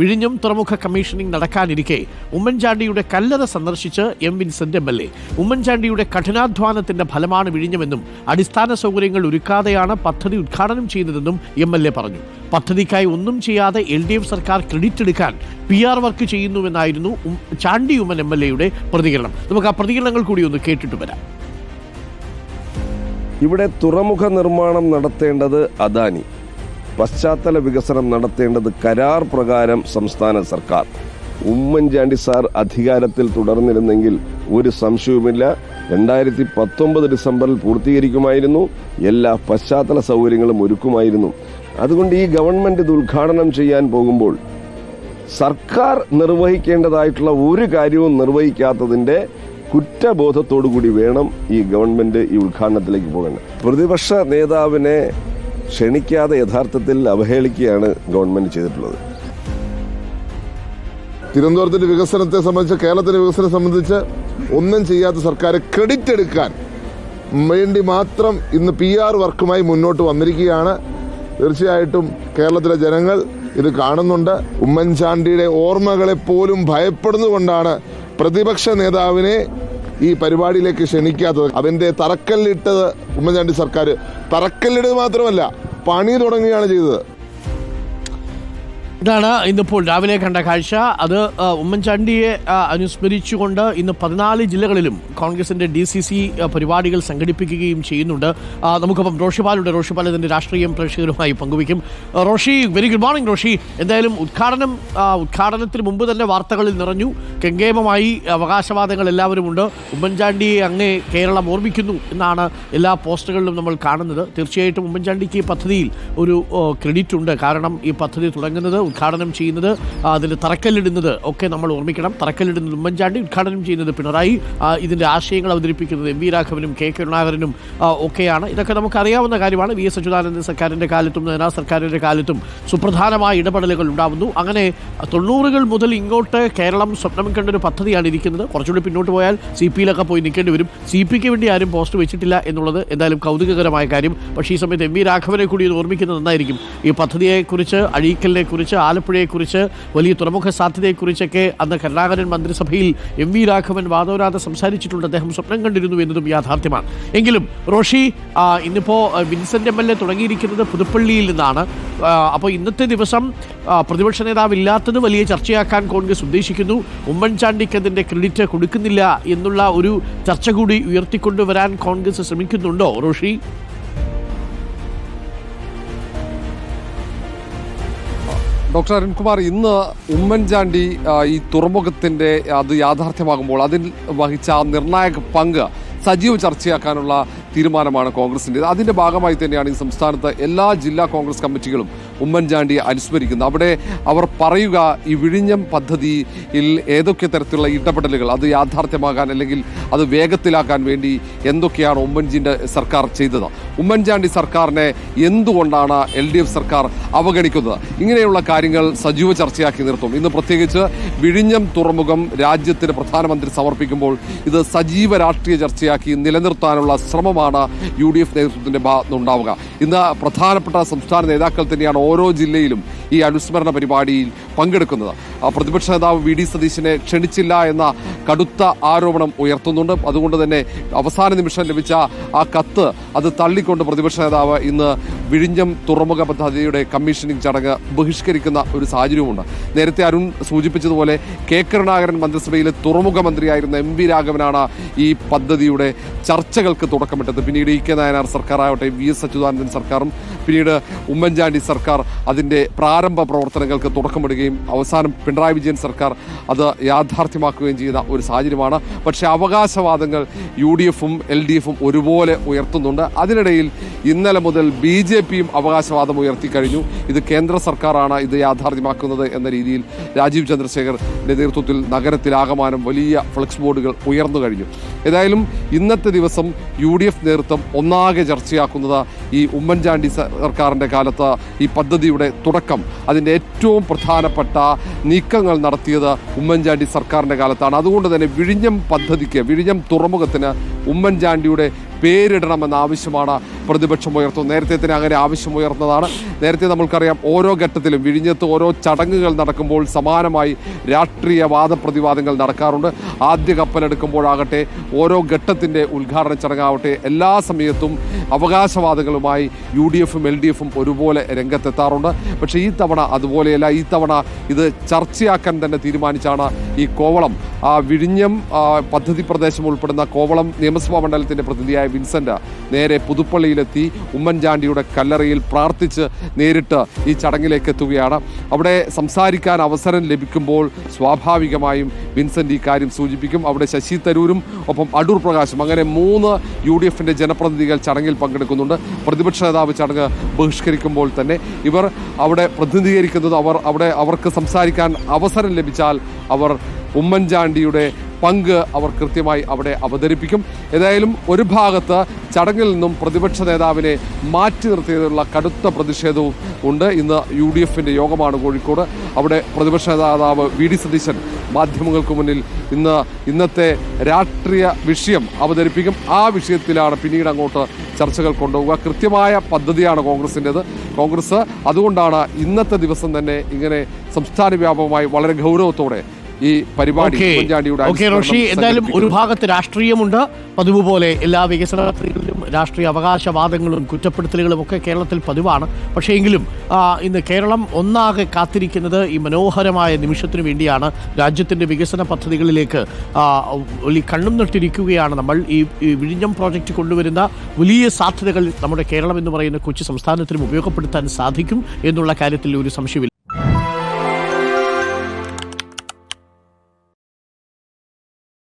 വിഴിഞ്ഞം തുറമുഖ കമ്മീഷനിംഗ് നടക്കാനിരിക്കെ ഉമ്മൻചാണ്ടിയുടെ കല്ലറ സന്ദർശിച്ച് M Vincent M L A. ഉമ്മൻചാണ്ടിയുടെ കഠിനാധ്വാനത്തിന്റെ ഫലമാണ് വിഴിഞ്ഞമെന്നും അടിസ്ഥാന സൗകര്യങ്ങൾ ഒരുക്കാതെയാണ് പദ്ധതി ഉദ്ഘാടനം ചെയ്തതെന്നും എം എൽ എ പറഞ്ഞു. പദ്ധതിക്കായി ഒന്നും ചെയ്യാതെ എൽ ഡി എഫ് സർക്കാർ ക്രെഡിറ്റ് എടുക്കാൻ പി ആർ വർക്ക് ചെയ്യുന്നുവെന്നായിരുന്നു ചാണ്ടി ഉമ്മൻ എം എൽ എയുടെ പ്രതികരണം. നമുക്ക് ആ പ്രതികരണങ്ങൾ കൂടി ഒന്ന് കേട്ടിട്ട് വരാം. ഇവിടെ തുറമുഖ നിർമ്മാണം നടത്തേണ്ടത് അദാനി. പശ്ചാത്തല വികസനം നടത്തേണ്ടത് കരാർ പ്രകാരം സംസ്ഥാന സർക്കാർ. ഉമ്മൻചാണ്ടി സാർ അധികാരത്തിൽ തുടർന്നിരുന്നെങ്കിൽ ഒരു സംശയവുമില്ല. രണ്ടായിരത്തി പത്തൊമ്പത് ഡിസംബറിൽ പൂർത്തീകരിക്കുമായിരുന്നു. എല്ലാ പശ്ചാത്തല സൗകര്യങ്ങളും ഒരുക്കുമായിരുന്നു. അതുകൊണ്ട് ഈ ഗവൺമെന്റ് ഇത് ഉദ്ഘാടനം ചെയ്യാൻ പോകുമ്പോൾ സർക്കാർ നിർവഹിക്കേണ്ടതായിട്ടുള്ള ഒരു കാര്യവും നിർവഹിക്കാത്തതിന്റെ കുറ്റബോധത്തോടു കൂടി വേണം ഈ ഗവൺമെന്റ് ഈ ഉദ്ഘാടനത്തിലേക്ക് പോകേണ്ടത് പ്രതിപക്ഷ നേതാവിനെ ക്ഷണിക്കാതെ യഥാർത്ഥത്തിൽ അവഹേളിക്കുകയാണ് ഗവൺമെന്റ് ചെയ്തിട്ടുള്ളത്. തിരുവനന്തപുരത്തിന്റെ വികസനത്തെ സംബന്ധിച്ച് കേരളത്തിന്റെ വികസനം സംബന്ധിച്ച് ഒന്നും ചെയ്യാത്ത സർക്കാർ ക്രെഡിറ്റ് എടുക്കാൻ വേണ്ടി മാത്രം ഇന്ന് പി ആർ വർക്കുമായി മുന്നോട്ട് വന്നിരിക്കുകയാണ്. തീർച്ചയായിട്ടും കേരളത്തിലെ ജനങ്ങൾ ഇത് കാണുന്നുണ്ട്. ഉമ്മൻചാണ്ടിയുടെ ഓർമ്മകളെ പോലും ഭയപ്പെടുന്നുകൊണ്ടാണ് പ്രതിപക്ഷ നേതാവിനെ ഈ പരിപാടിയിലേക്ക് ക്ഷണിക്കാത്തത് അതിന്റെ തറക്കല്ലിട്ടത് ഉമ്മൻചാണ്ടി സർക്കാർ തറക്കല്ലിടത് മാത്രമല്ല പണി തുടങ്ങുകയാണ് ചെയ്തത്. ഇതാണ് ഇന്നിപ്പോൾ രാവിലെ കണ്ട കാഴ്ച. അത് ഉമ്മൻചാണ്ടിയെ അനുസ്മരിച്ചുകൊണ്ട് ഇന്ന് പതിനാല് ജില്ലകളിലും കോൺഗ്രസിന്റെ ഡി സി സി പരിപാടികൾ സംഘടിപ്പിക്കുകയും ചെയ്യുന്നുണ്ട്. നമുക്കൊപ്പം റോഷിപാലുണ്ട് റോഷിപാൽ ഇതിന്റെ രാഷ്ട്രീയം പ്രേക്ഷകരുമായി പങ്കുവയ്ക്കും. Roshi very good morning Roshi. എന്തായാലും ഉദ്ഘാടനം ഉദ്ഘാടനത്തിന് മുമ്പ് തന്നെ വാർത്തകളിൽ നിറഞ്ഞു. കെങ്കേമമായി അവകാശവാദങ്ങൾ എല്ലാവരും ഉണ്ട്. ഉമ്മൻചാണ്ടിയെ അങ്ങേ കേരളം ഓർമ്മിക്കുന്നു എന്നാണ് എല്ലാ പോസ്റ്ററുകളിലും നമ്മൾ കാണുന്നത്. തീർച്ചയായിട്ടും ഉമ്മൻചാണ്ടിക്ക് ഈ പദ്ധതിയിൽ ഒരു ക്രെഡിറ്റ് ഉണ്ട്. കാരണം ഈ പദ്ധതി തുടങ്ങുന്നത് ഉദ്ഘാടനം ചെയ്യുന്നത് അതിൽ തറക്കല്ലിടുന്നത് ഒക്കെ നമ്മൾ ഓർമ്മിക്കണം. തറക്കല്ലിടുന്നത് ഉമ്മൻചാണ്ടി ഉദ്ഘാടനം ചെയ്യുന്നത് പിണറായി ഇതിന്റെ ആശയങ്ങൾ അവതരിപ്പിക്കുന്നത് എം വി രാഘവനും കെ കരുണാകരനും ഒക്കെയാണ്. ഇതൊക്കെ നമുക്കറിയാവുന്ന കാര്യമാണ്. വി എസ് അച്യുതാനന്ദ സർക്കാരിന്റെ കാലത്തും നേനാ സർക്കാരിന്റെ കാലത്തും സുപ്രധാനമായ ഇടപെടലുകൾ ഉണ്ടാവുന്നു. അങ്ങനെ തൊണ്ണൂറുകൾ മുതൽ ഇങ്ങോട്ട് കേരളം സ്വപ്നം കണ്ടൊരു പദ്ധതിയാണ് ഇരിക്കുന്നത്. കുറച്ചുകൂടി പിന്നോട്ട് പോയാൽ സി പിയിലൊക്കെ പോയി നിൽക്കേണ്ടി വരും. സി പിക്ക് വേണ്ടി ആരും പോസ്റ്റ് വെച്ചിട്ടില്ല എന്നുള്ളത് എന്തായാലും കൗതുകകരമായ കാര്യം. പക്ഷേ ഈ സമയത്ത് എം വി രാഘവനെ കൂടി ഇത് ഓർമ്മിക്കുന്നത് നന്നായിരിക്കും. ഈ പദ്ധതിയെക്കുറിച്ച് അഴീക്കലിനെ കുറിച്ച് ആലപ്പുഴയെക്കുറിച്ച് വലിയ തുറമുഖ സാധ്യതയെക്കുറിച്ചൊക്കെ അന്ന് കരുണാകരൻ മന്ത്രിസഭയിൽ എം വി രാഘവൻ വാദോരാതെ സംസാരിച്ചിട്ടുണ്ട്. അദ്ദേഹം സ്വപ്നം കണ്ടിരുന്നു എന്നതും യാഥാർത്ഥ്യമാണ്. എങ്കിലും റോഷി ഇന്നിപ്പോൾ വിൻസെന്റ് എം എൽ എ തുടങ്ങിയിരിക്കുന്നത് പുതുപ്പള്ളിയിൽ നിന്നാണ്. അപ്പോൾ ഇന്നത്തെ ദിവസം പ്രതിപക്ഷ നേതാവ് ഇല്ലാത്തത് വലിയ ചർച്ചയാക്കാൻ കോൺഗ്രസ് ഉദ്ദേശിക്കുന്നു. ഉമ്മൻചാണ്ടിക്ക് അതിന്റെ ക്രെഡിറ്റ് കൊടുക്കുന്നില്ല എന്നുള്ള ഒരു ചർച്ച കൂടി ഉയർത്തിക്കൊണ്ടുവരാൻ കോൺഗ്രസ് ശ്രമിക്കുന്നുണ്ടോ റോഷി? ഡോക്ടർ അരുൺകുമാർ ഇന്ന് ഉമ്മൻചാണ്ടി ഈ തുറമുഖത്തിന്റെ അത് യാഥാർത്ഥ്യമാകുമ്പോൾ അതിൽ വഹിച്ച നിർണായക പങ്ക് സജീവ ചർച്ചയാക്കാനുള്ള തീരുമാനമാണ് കോൺഗ്രസിന്റെ അതിന്റെ ഭാഗമായി തന്നെയാണ് ഈ സംസ്ഥാനത്ത് എല്ലാ ജില്ലാ കോൺഗ്രസ് കമ്മിറ്റികളും ഉമ്മൻചാണ്ടിയെ അനുസ്മരിക്കുന്നത്. അവിടെ അവർ പറയുക ഈ വിഴിഞ്ഞം പദ്ധതിയിൽ ഏതൊക്കെ തരത്തിലുള്ള ഇടപെടലുകൾ അത് യാഥാർത്ഥ്യമാകാൻ അല്ലെങ്കിൽ അത് വേഗത്തിലാക്കാൻ വേണ്ടി എന്തൊക്കെയാണ് ഉമ്മൻചാണ്ടി സർക്കാർ ചെയ്തത്? ഉമ്മൻചാണ്ടി സർക്കാരിനെ എന്തുകൊണ്ടാണ് എൽ ഡി എഫ് സർക്കാർ അവഗണിക്കുന്നത്? ഇങ്ങനെയുള്ള കാര്യങ്ങൾ സജീവ ചർച്ചയാക്കി നിർത്തും. ഇന്ന് പ്രത്യേകിച്ച് വിഴിഞ്ഞം തുറമുഖം രാജ്യത്തിന് പ്രധാനമന്ത്രി സമർപ്പിക്കുമ്പോൾ ഇത് സജീവ രാഷ്ട്രീയ ചർച്ചയാക്കി നിലനിർത്താനുള്ള ശ്രമമാണ് യു ഡി എഫ് നേതൃത്വത്തിന്റെ ഭാഗത്തുനിന്നുണ്ടാവുക. ഇന്ന് പ്രധാനപ്പെട്ട സംസ്ഥാന നേതാക്കൾ തന്നെയാണ് ഓരോ ജില്ലയിലും ഈ അനുസ്മരണ പരിപാടിയിൽ പങ്കെടുക്കുന്നത്. പ്രതിപക്ഷ നേതാവ് വി ഡി സതീശിനെ ക്ഷണിച്ചില്ല എന്ന കടുത്ത ആരോപണം ഉയർത്തുന്നുണ്ട്. അതുകൊണ്ട് തന്നെ അവസാന നിമിഷം ലഭിച്ച ആ കത്ത് അത് തള്ളിക്കൊണ്ട് പ്രതിപക്ഷ നേതാവ് ഇന്ന് വിഴിഞ്ഞം തുറമുഖ പദ്ധതിയുടെ കമ്മീഷനിങ് ചടങ്ങ് ബഹിഷ്കരിക്കുന്ന ഒരു സാഹചര്യവുമുണ്ട്. നേരത്തെ അരുൺ സൂചിപ്പിച്ചതുപോലെ കെ കരുണാകരൻ മന്ത്രിസഭയിലെ തുറമുഖ മന്ത്രിയായിരുന്ന എം വി രാഘവനാണ് ഈ പദ്ധതിയുടെ ചർച്ചകൾക്ക് തുടക്കമിട്ടത്. പിന്നീട് ഇ കെ നായനാർ സർക്കാരാവട്ടെ വി എസ് അച്യുതാനന്ദൻ സർക്കാരും പിന്നീട് ഉമ്മൻചാണ്ടി സർക്കാർ അതിന്റെ പ്രാരംഭ പ്രവർത്തനങ്ങൾക്ക് തുടക്കമിടുകയും അവസാനം പിണറായി വിജയൻ സർക്കാർ അത് യാഥാർത്ഥ്യമാക്കുകയും ചെയ്ത ഒരു സാഹചര്യമാണ്. പക്ഷേ അവകാശവാദങ്ങൾ യു ഡി എഫും എൽ ഡി എഫും ഒരുപോലെ ഉയർത്തുന്നുണ്ട്. അതിനിടയിൽ ഇന്നലെ മുതൽ ബി ജെ പിയും അവകാശവാദം ഉയർത്തിക്കഴിഞ്ഞു. ഇത് കേന്ദ്ര സർക്കാരാണ് ഇത് യാഥാർത്ഥ്യമാക്കുന്നത് എന്ന രീതിയിൽ രാജീവ് ചന്ദ്രശേഖറിന്റെ നേതൃത്വത്തിൽ നഗരത്തിലാകമാനം വലിയ ഫ്ലക്സ് ബോർഡുകൾ ഉയർന്നു കഴിഞ്ഞു. ഏതായാലും ഇന്നത്തെ ദിവസം യു ഡി എഫ് നേതൃത്വം ഒന്നാകെ ചർച്ചയാക്കുന്നത് ഈ ഉമ്മൻചാണ്ടി സർക്കാരിന്റെ കാലത്ത് ഈ പദ്ധതിയുടെ തുടക്കം. അതിന്റെ ഏറ്റവും പ്രധാനപ്പെട്ട നീക്കങ്ങൾ നടത്തിയത് ഉമ്മൻചാണ്ടി സർക്കാരിന്റെ കാലത്താണ്. അതുകൊണ്ട് തന്നെ വിഴിഞ്ഞം പദ്ധതിക്ക് വിഴിഞ്ഞം തുറമുഖത്തിന് ഉമ്മൻചാണ്ടിയുടെ പേരിടണമെന്ന ആവശ്യമാണ് പ്രതിപക്ഷം ഉയർത്തുന്നത്. നേരത്തെ തന്നെ അങ്ങനെ ആവശ്യം ഉയർന്നതാണ്. നേരത്തെ നമ്മൾക്കറിയാം ഓരോ ഘട്ടത്തിലും വിഴിഞ്ഞത്ത് ഓരോ ചടങ്ങുകൾ നടക്കുമ്പോൾ സമാനമായി രാഷ്ട്രീയ വാദപ്രതിവാദങ്ങൾ നടക്കാറുണ്ട്. ആദ്യ കപ്പലെടുക്കുമ്പോഴാകട്ടെ ഓരോ ഘട്ടത്തിന്റെ ഉദ്ഘാടന ചടങ്ങാവട്ടെ എല്ലാ സമയത്തും അവകാശവാദങ്ങളുമായി യു ഡി എഫും എൽ ഡി എഫും ഒരുപോലെ രംഗത്തെത്താറുണ്ട്. പക്ഷേ ഈ തവണ അതുപോലെയല്ല. ഈ തവണ ഇത് ചർച്ചയാക്കാൻ തന്നെ തീരുമാനിച്ചാണ് ഈ കോവളം. ആ വിഴിഞ്ഞം പദ്ധതി പ്രദേശം ഉൾപ്പെടുന്ന കോവളം നിയമസഭാ മണ്ഡലത്തിന്റെ പ്രതിനിധിയായ വിൻസെന്റ് നേരെ പുതുപ്പള്ളിയിലെത്തി ഉമ്മൻചാണ്ടിയുടെ കല്ലറയിൽ പ്രാർത്ഥിച്ച് നേരിട്ട് ഈ ചടങ്ങിലേക്ക് എത്തുകയാണ്. അവിടെ സംസാരിക്കാൻ അവസരം ലഭിക്കുമ്പോൾ സ്വാഭാവികമായും വിൻസെന്റ് ഈ കാര്യം സൂചിപ്പിക്കും. അവിടെ ശശി തരൂരും ഒപ്പം അടൂർ പ്രകാശും. അങ്ങനെ മൂന്ന് യു ഡി എഫിന്റെ ജനപ്രതിനിധികൾ ചടങ്ങിൽ പങ്കെടുക്കുന്നുണ്ട്. പ്രതിപക്ഷ നേതാവ് ചടങ്ങ് ബഹിഷ്കരിക്കുമ്പോൾ തന്നെ ഇവർ അവിടെ പ്രതിനിധീകരിക്കുന്നത് അവർ അവിടെ അവർക്ക് സംസാരിക്കാൻ അവസരം ലഭിച്ചാൽ അവർ ഉമ്മൻചാണ്ടിയുടെ പങ്ക് അവർ കൃത്യമായി അവിടെ അവതരിപ്പിക്കും. ഏതായാലും ഒരു ഭാഗത്ത് ചടങ്ങിൽ നിന്നും പ്രതിപക്ഷ നേതാവിനെ മാറ്റി നിർത്തിയതിലുള്ള കടുത്ത പ്രതിഷേധവും ഉണ്ട്. ഇന്ന് യു ഡി എഫിന്റെ യോഗമാണ് കോഴിക്കോട്. അവിടെ പ്രതിപക്ഷ നേതാവ് വി ഡി സതീശൻ മാധ്യമങ്ങൾക്ക് മുന്നിൽ ഇന്ന് ഇന്നത്തെ രാഷ്ട്രീയ വിഷയം അവതരിപ്പിക്കും. ആ വിഷയത്തിലാണ് പിന്നീട് അങ്ങോട്ട് ചർച്ചകൾ കൊണ്ടുപോവുക. കൃത്യമായ പദ്ധതിയാണ് കോൺഗ്രസിന്റെത് കോൺഗ്രസ് അതുകൊണ്ടാണ് ഇന്നത്തെ ദിവസം തന്നെ ഇങ്ങനെ സംസ്ഥാന വ്യാപകമായി വളരെ ഗൗരവത്തോടെ ഈ പരിപാടി ഓക്കെ. റോഷി എന്തായാലും ഒരു. ഭാഗത്ത് രാഷ്ട്രീയമുണ്ട്. പതിവ് പോലെ എല്ലാ വികസന പദ്ധതികളിലും രാഷ്ട്രീയ അവകാശവാദങ്ങളും കുറ്റപ്പെടുത്തലുകളും ഒക്കെ കേരളത്തിൽ പതിവാണ്. പക്ഷേ എങ്കിലും ഇന്ന് കേരളം ഒന്നാകെ കാത്തിരിക്കുന്നത് ഈ മനോഹരമായ നിമിഷത്തിനു വേണ്ടിയാണ്. രാജ്യത്തിന്റെ വികസന പദ്ധതികളിലേക്ക് കണ്ണും നട്ടിരിക്കുകയാണ് നമ്മൾ. ഈ ഈ വിഴിഞ്ഞം പ്രോജക്റ്റ് കൊണ്ടുവരുന്ന വലിയ സാധ്യതകൾ നമ്മുടെ കേരളം എന്ന് പറയുന്ന കൊച്ചു സംസ്ഥാനത്തിനും ഉപയോഗപ്പെടുത്താൻ സാധിക്കും എന്നുള്ള കാര്യത്തിൽ ഒരു സംശയമില്ല.